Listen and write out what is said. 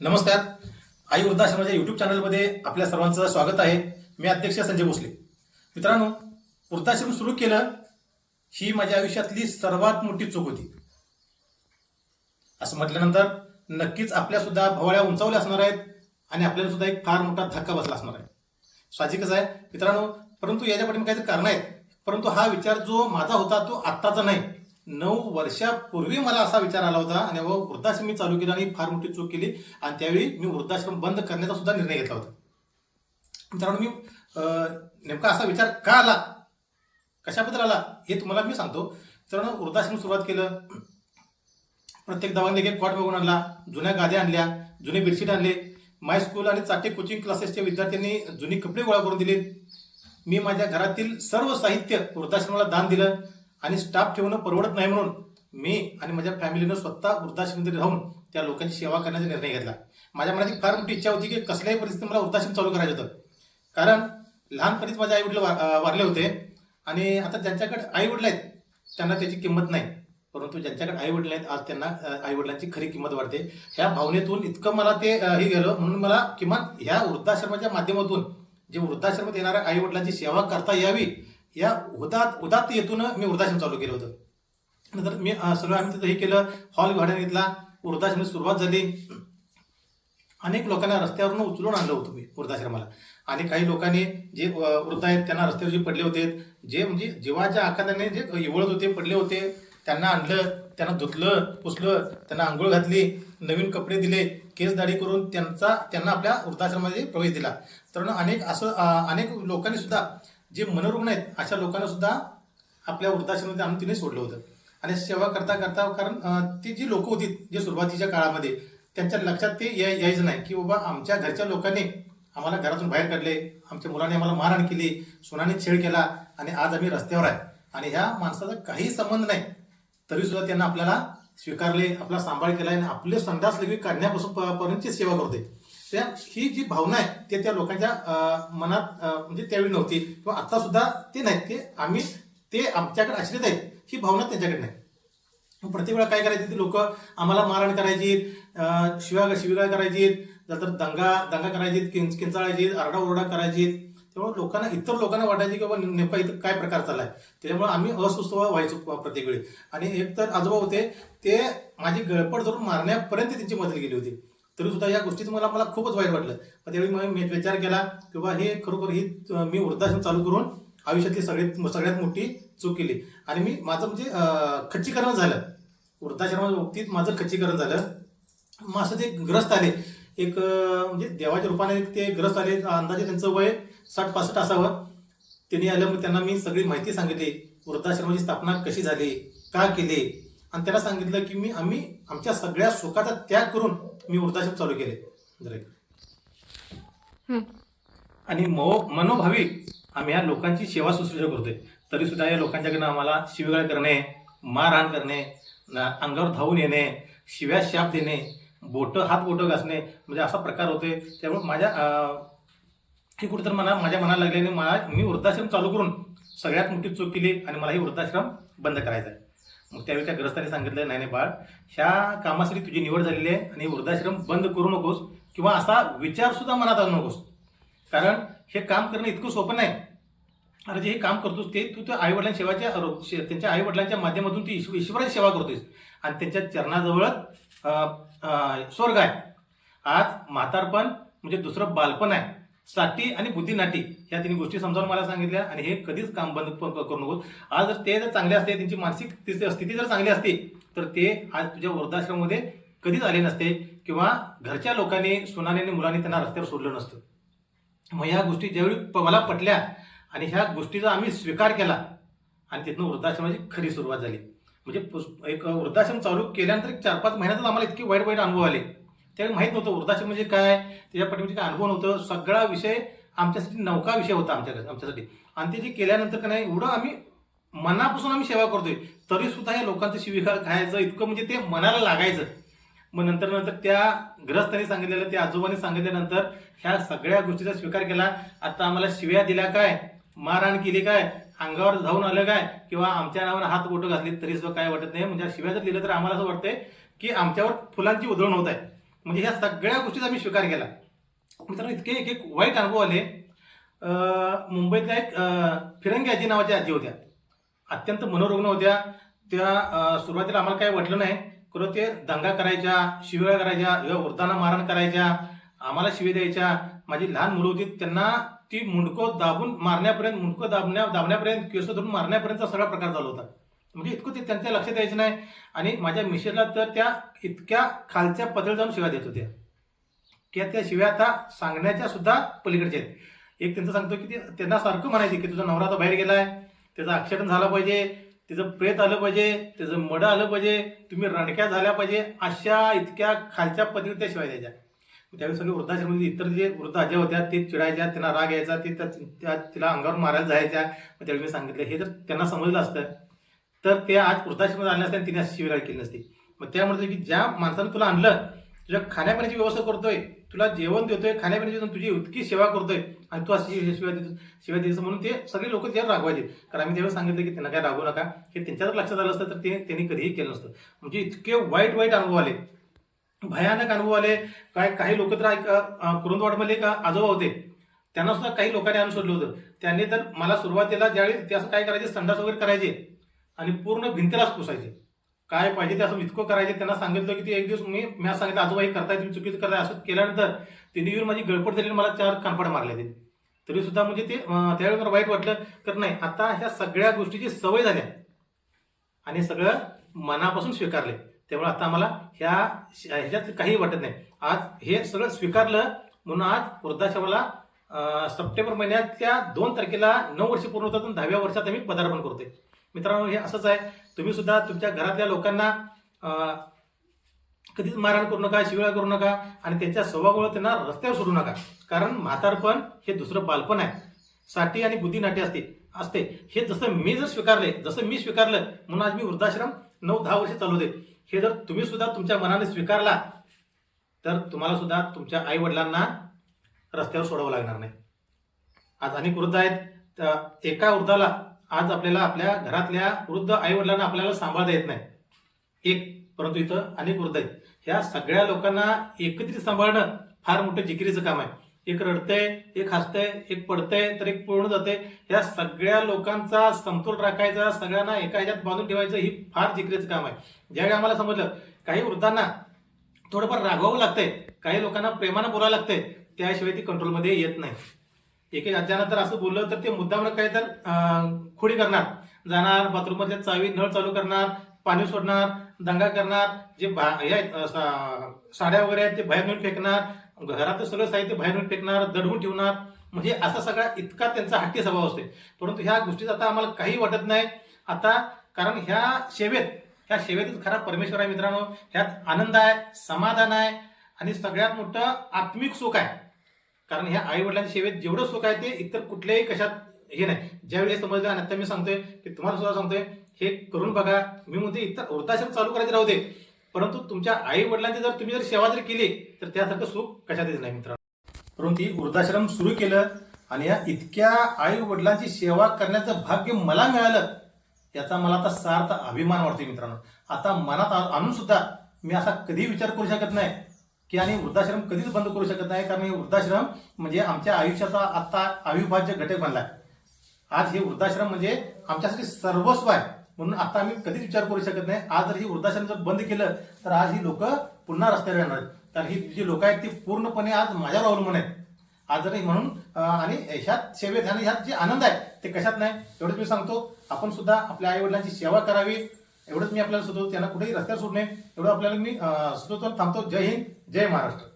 नमस्कार. आई वृद्धाश्रमाच्या यूट्यूब चॅनलमध्ये आपल्या सर्वांचं स्वागत आहे. मी अध्यक्ष संजय भोसले. मित्रांनो वृद्धाश्रम सुरू केलं ही माझ्या आयुष्यातली सर्वात मोठी चूक होती. असं म्हटल्यानंतर नक्कीच आपल्यासुद्धा भवाळ्या उंचावल्या असणार आहेत आणि आपल्याला सुद्धा एक फार मोठा धक्का बसला असणार आहे. साहजिकच आहे. मित्रांनो परंतु याच्या पाठीमागे काहीतरी कारण आहेत. परंतु हा विचार जो माझा होता तो आत्ताचा नाही. नऊ वर्षापूर्वी मला असा विचार आला होता आणि व वृद्धाश्रम मी चालू केला आणि फार मोठी चूक केली आणि त्यावेळी मी वृद्धाश्रम बंद करण्याचा सुद्धा निर्णय घेतला होता. मित्रांनो मी नेमका असा विचार का आला? कशाबद्दल आला? हे तुम्हाला मी सांगतो. मित्रांनो वृद्धाश्रम सुरुवात केलं. प्रत्येक दवाने एक कॉट बघून आणला जुन्या गाद्या आणल्या जुने बेडशीट आणले. माय स्कूल आणि चाटे कोचिंग क्लासेसच्या विद्यार्थ्यांनी जुनी कपडे गोळा करून दिले. मी माझ्या घरातील सर्व साहित्य वृद्धाश्रमाला दान दिलं. आणि स्टाफ ठेवणं परवडत नाही म्हणून मी आणि माझ्या फॅमिलीनं स्वतः वृद्धाश्रममध्ये राहून त्या लोकांची सेवा करण्याचा निर्णय घेतला. माझ्या मनात एक फार मोठी इच्छा होती की कसल्याही परिस्थितीत मला वृद्धाश्रम चालू करायचं होतं. कारण लहानपणीच माझे आई वडील वारले होते आणि आता ज्यांच्याकडे आई वडील आहेत त्यांना त्याची किंमत नाही. परंतु ज्यांच्याकडे आई वडील आहेत आज त्यांना आई वडिलांची खरी किंमत वाढते. ह्या भावनेतून इतकं मला ते हे गेलं म्हणून मला किमान ह्या वृद्धाश्रमाच्या माध्यमातून जे वृद्धाश्रमात येणाऱ्या आई वडिलांची सेवा करता यावी या उदात उदात येतून मी वृद्धाश्रम चालू केलं होतं. नंतर मी सर्व आम्ही तिथं हे केलं. हॉल भाड्याने घेतला. वृद्धाश्रम सुरुवात झाली. अनेक लोकांना रस्त्यावरून उचलून आणलं होतं मी वृद्धाश्रमाला. आणि काही लोकांनी जे वृद्ध आहेत त्यांना रस्त्यावर जे पडले होते जे म्हणजे जीवाच्या आखाद्याने जे इवळत होते पडले होते त्यांना आणलं त्यांना धुतलं पुसलं त्यांना आंघोळ घातली नवीन कपडे दिले केस दाढी करून त्यांचा त्यांना आपल्या वृद्धाश्रमामध्ये प्रवेश दिला. तर अनेक असं अनेक लोकांनी सुद्धा जे मनोरुग्ण आहेत अशा लोकांना सुद्धा आपल्या वृद्धाश्रमामध्ये आम्ही तिने सोडलं होतं. आणि सेवा करता करता कारण ती जी लोक होती जे सुरुवातीच्या काळामध्ये त्यांच्या लक्षात ते यायचं नाही की बाबा आमच्या घरच्या लोकांनी आम्हाला घरातून बाहेर काढले आमच्या मुलांनी आम्हाला मारहाण केली सोनाने छेड केला आणि आज आम्ही रस्त्यावर आहे. आणि ह्या माणसाचा काही संबंध नाही. तरी सुद्धा त्यांना आपल्याला स्वीकारले आपला सांभाळ केला आणि आपले संडास लगेच काढण्यापासून पर्यंतची सेवा करते त्या ही जी भावना आहे ते त्या लोकांच्या मनात म्हणजे त्यावेळी नव्हती. किंवा आता सुद्धा ते नाहीत. ते आम्ही ते आमच्याकडे आश्रित आहेत. ही भावना त्यांच्याकडे नाही. प्रत्येक वेळा काय करायची ती लोक आम्हाला मारहाण करायची अं, शिविगाळ करायची नंतर दंगा दंगा करायची किंच किंचाळायची आरडाओरडा करायची. त्यामुळे लोकांना इतर लोकांना वाटायची की बाबा नेमका इथं काय प्रकार चाललाय? त्याच्यामुळे आम्ही अस्वस्थ व्हायचो प्रत्येक वेळी. आणि एक तर आजोबा होते ते माझी गळपड धरून मारण्यापर्यंत त्यांची मदत गेली होती. तरी सुद्धा या गोष्टीचं मला मला खूपच वाईट वाटलं. मग त्यावेळी मी विचार केला की बाबा हे खरोखर ही मी वृद्धाश्रम चालू करून आयुष्यातली सगळ्यात सगळ्यात मोठी चूक केली. आणि मी माझं म्हणजे खच्चीकरण झालं. वृद्धाश्रमाच्या बाबतीत माझं खच्चीकरण झालं. मग असं ते ग्रस्त आले एक म्हणजे देवाच्या रूपाने एक ते ग्रस्त आले. अंदाजे त्यांचं वय साठ पासष्ट असावं. त्यांनी आलं मग त्यांना मी सगळी माहिती सांगितली. वृद्धाश्रमाची स्थापना कशी झाली? का केली? आणि त्यांना सांगितलं की मी आम्ही आमच्या सगळ्या सुखाचा त्याग करून मी वृद्धाश्रम चालू केले. जरा. आणि मो मनोभावी आम्ही ह्या लोकांची सेवा शुश्रूषा करतोय. तरी सुद्धा या लोकांच्याकडनं आम्हाला शिवीगाळ करणे मारहाण करणे अंगावर धावून येणे शिव्या शाप देणे बोटं हात बोटं घासणे म्हणजे असा प्रकार होतोय. त्यामुळे माझ्या हे कुठेतरी मना माझ्या मनाला लागल्याने मला मी वृद्धाश्रम चालू करून सगळ्यात मोठी चूक केली आणि मला ही वृद्धाश्रम बंद करायचा आहे मग त्यावेळी त्या ग्रस्ताने सांगितलं नाही नाही बाळ ह्या कामासाठी तुझी निवड झालेली आहे आणि वृद्धाश्रम बंद करू नकोस किंवा असा विचार सुद्धा मनात आणू नकोस. कारण हे काम करणं इतकं सोपं नाही. अरे जे हे काम करतोस ते तू त्या आईवडिलां सेवाच्या त्यांच्या आईवडिलांच्या माध्यमातून ती ईश्व- ईश्वराची सेवा करतोस आणि त्यांच्या चरणाजवळच स्वर्ग आहे. आज म्हातारपण म्हणजे दुसरं बालपण आहे. साठी आणि बुद्धिनाटी ह्या तिन्ही गोष्टी समजावून मला सांगितल्या आणि हे कधीच काम बंद करू नको आज जर ते जर चांगले असते त्यांची मानसिक स्थिती स्थिती जर चांगली असती तर ते आज तुझ्या वृद्धाश्रममध्ये कधीच आले नसते किंवा घरच्या लोकांनी सुनाने आणि मुलांनी त्यांना रस्त्यावर सोडलं नसतं. मग ह्या गोष्टी ज्यावेळी प- मला पटल्या आणि ह्या गोष्टीचा आम्ही स्वीकार केला आणि तिथून वृद्धाश्रमाची खरी सुरुवात झाली. म्हणजे एक वृद्धाश्रम चालू केल्यानंतर चार पाच महिन्यातच आम्हाला इतके वाईट वाईट अनुभव आले. त्यावेळी माहीत नव्हतं वृद्धाश्रम म्हणजे काय? त्याच्या पाठीमागे काय अनुभव नव्हतं. सगळा विषय आमच्यासाठी नौका विषय होता आमच्याकडे आमच्यासाठी. आणि ते जे केल्यानंतर का नाही एवढं आम्ही मनापासून आम्ही सेवा करतोय. तरी सुद्धा या लोकांचं शिविकार खायचं इतकं म्हणजे ते मनाला लागायचं. मग नंतर नंतर त्या ग्रस्तांनी सांगितलेलं त्या आजोबांनी सांगितल्यानंतर ह्या सगळ्या गोष्टीचा स्वीकार केला. आता आम्हाला शिव्या दिल्या काय? मारहाण केली काय? अंगावर धावून आलं काय? किंवा आमच्या नावानं हात बोटं घातली तरी सुद्धा काय वाटत नाही. म्हणजे शिव्या जर दिलं तर आम्हाला असं वाटतंय की आमच्यावर फुलांची उधळण होत आहे. म्हणजे ह्या सगळ्या गोष्टीचा मी स्वीकार केला. मित्रांनो इतके एक एक वाईट अनुभव आले. मुंबईतल्या एक फिरंगी आजी नावाच्या आजी होत्या. अत्यंत मनोरुग्ण होत्या. त्या सुरुवातीला आम्हाला काही वाटलं नाही. खरं ते दंगा करायच्या शिव्या करायच्या किंवा वृद्धांना मारण करायच्या आम्हाला शिवे द्यायच्या. माझी लहान मुलं होती त्यांना ती मुंडकं दाबून मारण्यापर्यंत मुंडकं दाबण्या दाबण्यापर्यंत केस धरून मारण्यापर्यंतचा सगळा प्रकार झाला होता. म्हणजे इतकं ते त्यांच्या लक्षात यायचं नाही. आणि माझ्या मिसेसला तर त्या इतक्या खालच्या पदर जाऊन शिव्या देत होत्या. की त्या शिव्या आता सांगण्याच्या सुद्धा पलीकडच्या आहेत. एक त्यांचं सांगतो की ते त्यांना सारखं म्हणायचे की तुझा नवरा आता बाहेर गेलाय. त्याचा अक्षरण झालं पाहिजे. त्याचं प्रेत आलं पाहिजे. त्याचं मडं आलं पाहिजे. तुम्ही रणक्या झाल्या पाहिजे. अशा इतक्या खालच्या पद्धतीने त्या शिवाय द्यायच्या. त्यावेळी सगळे वृद्धाश्रममध्ये इतर जे वृद्ध आज्या होत्या ते चिडायच्या त्यांना राग यायचा ते त्या- तिला अंगावर मारायला जायच्या. मग त्यावेळी मी सांगितलं हे जर त्यांना समजलं असतं तर ते आज वृद्धाश्रमात आले नसते आणि तिने अशी केली नसती. मग त्यामुळे की ज्या माणसानं तुला आणलं तुझ्या खाण्यापिण्याची व्यवस्था करतोय तुला जेवण देतोय खाण्यापिण्याची तुझी इतकी सेवा करतोय आणि तू अशी शिवाय देतो शिवाय द्यायचं म्हणून ते सगळे लोक त्यावर रागवायचे. कारण आम्ही त्यावेळेस सांगितलं की त्यांना काय रागवू नका. हे त्यांच्यावर लक्षात आलं असतं तर ते त्यांनी कधीही केलं नसतं. म्हणजे इतके वाईट वाईट अनुभव आले. भयानक अनुभव आले. काय काही लोक तर ऐक कुरुंदवाडमध्ये एक आजोबा होते. त्यांना सुद्धा काही लोकांनी अनुसरलं होतं. त्यांनी तर मला सुरुवातीला ज्यावेळी ते असं काय करायचे संडास वगैरे करायचे. आणि पूर्ण भिंतीलाच पुसायचे. काय पाहिजे ते असं इतकं करायचे त्यांना सांगितलं की ते एक दिवस मी मी सांगितलं आजोबा हे करताय तुम्ही चुकीचं करताय असं केल्यानंतर त्यांनी येऊन माझी गळपट झाली मला चार कानपड मारले ते. तरी सुद्धा म्हणजे ते त्यावेळी मला वाईट वाटलं तर नाही आता ह्या सगळ्या गोष्टीची सवय झाल्या. आणि सगळं मनापासून स्वीकारले. त्यामुळे आता मला ह्या ह्याच्यात काही वाटत नाही. आज हे सगळं स्वीकारलं म्हणून आज वृद्धाश्रमाला सप्टेंबर महिन्यातल्या दोन तारखेला नऊ वर्ष पूर्ण होतात आणि दहाव्या वर्षात आम्ही पदार्पण करतोय. मित्रांनो हे असंच आहे. तुम्ही सुद्धा तुमच्या घरातल्या लोकांना कधीच मारहाण करू नका शिवळा करू नका आणि त्यांच्या स्वभावामुळे त्यांना रस्त्यावर सोडू नका. कारण म्हातारपण हे दुसरं बालपण आहे. साठी आणि बुद्धिनाटी असते असते. हे जसं मी जर स्वीकारले जसं मी स्वीकारलं म्हणून आज मी वृद्धाश्रम नऊ दहा वर्षे चालवते हे जर तुम्ही सुद्धा तुमच्या मनाने स्वीकारला तर तुम्हाला सुद्धा तुमच्या आई वडिलांना रस्त्यावर सोडावं लागणार नाही. आज अनेक वृद्ध आहेत तर एका वृद्धाला आज आपल्याला आपल्या घरातल्या वृद्ध आई वडिलांना आपल्याला सांभाळता येत नाही. एक परंतु इथं अनेक वृद्ध आहेत. ह्या सगळ्या लोकांना एकत्रित सांभाळणं फार मोठं जिकिरीचं काम आहे. एक रडतंय एक हसतंय एक पडतंय तर एक पळून जाते या सगळ्या लोकांचा समतोल राखायचा सगळ्यांना एका ह्याच्यात बांधून ठेवायचं ही फार जिकिरीचं काम आहे. ज्यावेळी आम्हाला समजलं काही वृद्धांना थोडंफार रागवावं लागतंय काही लोकांना प्रेमानं बोलावं लागतंय त्याशिवाय ती कंट्रोलमध्ये येत नाही. एक एक अचानक असं बोललं तर ते मुद्दाम काय तर खोडी करणार. जाणार बाथरूममधल्या चावी नळ चालू करणार पाणी सोडणार दंगा करणार जे बा हे आहेत, सा- साड्या वगैरे आहेत ते बाहेर नेऊन फेकणार घरातलं सगळं साहित्य बाहेर नेऊन फेकणार दडवून ठेवणार. म्हणजे असा सगळा इतका त्यांचा हट्टी स्वभाव असते परंतु ह्या गोष्टीचा आता आम्हाला काही वाटत नाही. आता कारण ह्या सेवेत ह्या सेवेतच खरा परमेश्वर आहे मित्रांनो. ह्यात आनंद आहे समाधान आहे आणि सगळ्यात मोठं आत्मिक सुख आहे. कारण ह्या आई वडिलांच्या सेवेत जेवढं सुख आहे ते इतर कुठल्याही कशात हे नाही. ज्यावेळी हे समजलं आणि आता मी सांगतोय की तुम्हाला सुद्धा सांगतोय हे करून बघा. मी म्हणते इतर वृद्धाश्रम चालू करायचे राहू दे. परंतु तुमच्या आई वडिलांची जर तुम्ही जर सेवा जर केली तर त्यासारखं सुख कशातच नाही मित्रांनो. परंतु वृद्धाश्रम सुरू केलं आणि या इतक्या आई वडिलांची सेवा करण्याचं भाग्य मला मिळालं याचा मला आता सार्थ अभिमान वाटतोय मित्रांनो. आता मनात आणून सुद्धा मी असा कधी विचार करू शकत नाही. की आणि वृद्धाश्रम कधीच बंद करू शकत नाही कारण वृद्धाश्रम म्हणजे आमच्या आयुष्याचा आता अविभाज्य घटक बनलाय. आज हे वृद्धाश्रम म्हणजे आमच्यासाठी सर्वस्व आहे म्हणून आता आम्ही कधीच विचार करू शकत नाही. आज जर ही वृद्धाश्रम जर बंद केलं तर आज ही लोक पुन्हा रस्त्यावर येणार आहेत. तर ही जी लोक आहेत ती पूर्णपणे आज माझ्यावर अवलंबून आहेत. आज जर म्हणून आणि ह्यात सेवेत आणि ह्यात जे आनंद आहे ते कशात नाही? एवढंच मी सांगतो. आपण सुद्धा आपल्या आई वडिलांची सेवा करावी. एवढंच मी आपल्याला सुचवतो त्यांना कुठेही रस्त्यावर सोडणे एवढं आपल्याला मी सुचवतो थांबतो. जय हिंद जय महाराष्ट्र.